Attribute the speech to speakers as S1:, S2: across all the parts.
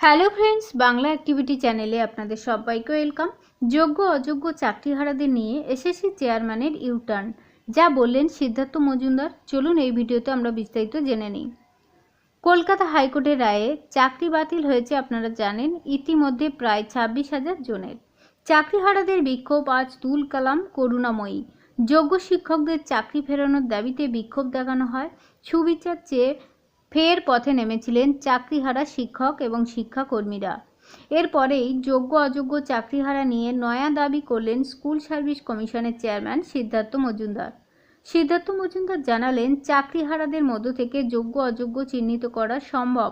S1: Hello friends Bangla activity চ্যানেলে আপনাদের সবাইকে ওয়েলকাম যোগ্য অযোগ্য চাকরিহারাদের নিয়ে এসএসসি চেয়ারম্যানের ইউটার্ন যা বললেন সিদ্ধার্থ মজুমদার। চলুন এই ভিডিওতে আমরা বিস্তারিত জেনে নিই। কলকাতা হাইকোর্টের রায়ে চাকরি বাতিল হয়েছে আপনারা জানেন, ইতিমধ্যে প্রায় ছাব্বিশ হাজার জনের। চাকরিহারাদের বিক্ষোভ আজ তুল কালাম করুণাময়ী। যোগ্য শিক্ষকদের চাকরি ফেরানোর দাবিতে বিক্ষোভ দেখানো হয়। সুবিচার চেয়ে ফের পথে নেমেছিলেন চাকরিহারা শিক্ষক এবং শিক্ষাকর্মীরা। এরপরেই যোগ্য অযোগ্য চাকরিহারা নিয়ে নয়া দাবি করলেন স্কুল সার্ভিস কমিশনের চেয়ারম্যান সিদ্ধার্থ মজুমদার। সিদ্ধার্থ মজুমদার জানালেন, চাকরিহারাদের মধ্য থেকে যোগ্য অযোগ্য চিহ্নিত করা সম্ভব।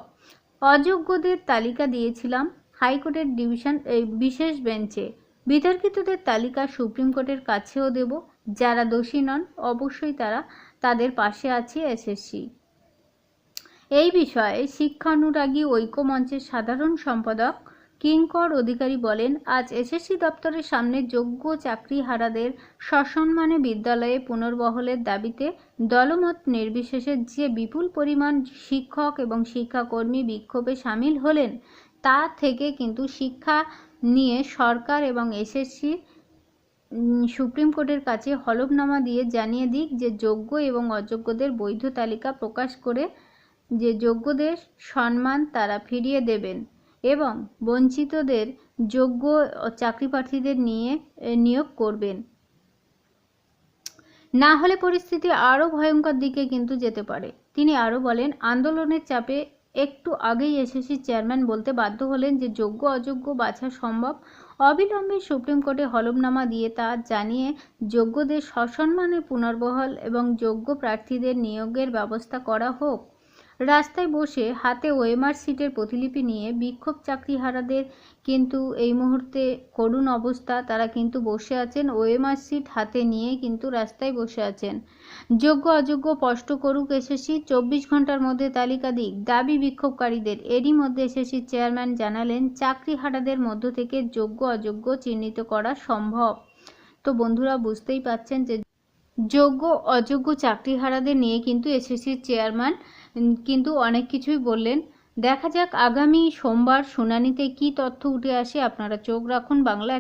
S1: অযোগ্যদের তালিকা দিয়েছিলাম হাইকোর্টের ডিভিশন, এই বিশেষ বেঞ্চে। বিতর্কিতদের তালিকা সুপ্রিম কোর্টের কাছেও দেব। যারা দোষী নন, অবশ্যই তারা তাদের পাশে আছে এসএসসি। এই বিষয়ে শিক্ষানুরাগী ঐক্যমঞ্চের সাধারণ সম্পাদক কিঙ্কর অধিকারী বলেন, আজ এসএসসি দপ্তরের সামনে যোগ্য চাকরিহারাদের সসম্মানে বিদ্যালয়ে পুনর্বহলের দাবিতে দলমত নির্বিশেষে যে বিপুল পরিমাণ শিক্ষক এবং শিক্ষাকর্মী বিক্ষোভে সামিল হলেন, তা থেকে কিন্তু শিক্ষা নিয়ে সরকার এবং এসএসসি সুপ্রিম কোর্টের কাছে হলফনামা দিয়ে জানিয়ে দিক যে যোগ্য এবং অযোগ্যদের বৈধ তালিকা প্রকাশ করে যে যোগ্যদের সম্মান তারা ফিরিয়ে দেবেন এবং বঞ্চিতদের যোগ্য চাকরি প্রার্থীদের নিয়ে নিয়োগ করবেন। না হলে পরিস্থিতি আরও ভয়ঙ্কর দিকে কিন্তু যেতে পারে। তিনি আরও বলেন, আন্দোলনের চাপে একটু আগেই এসএসসি চেয়ারম্যান বলতে বাধ্য হলেন যে যোগ্য, অযোগ্য, বাছা সম্ভব, অবিলম্বে সুপ্রিম কোর্টে হলফনামা দিয়ে তা জানিয়ে যোগ্যদের সসম্মানে পুনর্বহাল এবং যোগ্য প্রার্থীদের নিয়োগের ব্যবস্থা করা হোক। রাস্তায় বসে হাতে ওএমআর সিটের প্রতিলিপি নিয়ে বিক্ষোভ চাকরিহারাদের কিন্তু এই মুহূর্তে করুণ অবস্থা। তারা কিন্তু বসে আছেন ওএমআর সিট হাতে নিয়ে কিন্তু রাস্তায় বসে আছেন। যোগ্য অযোগ্য স্পষ্ট করুক এসএসসি, চব্বিশ ঘণ্টার মধ্যে তালিকা দিক। দাবি বিক্ষোভকারীদের। এরই মধ্যে এসএসসি চেয়ারম্যান জানালেন, চাকরিহারাদের মধ্য থেকে যোগ্য অযোগ্য চিহ্নিত করা সম্ভব। তো বন্ধুরা, বুঝতেই পাচ্ছেন যে যোগ্য, অযোগ্য চাকরিহারাদের নিয়ে কিন্তু এসএসসির চেয়ারম্যান কিন্তু অনেক কিছুই বললেন। দেখা যাক আগামী সোমবার শুনানিতে কি তথ্য উঠে আসে। আপনারা চোখ রাখুন বাংলা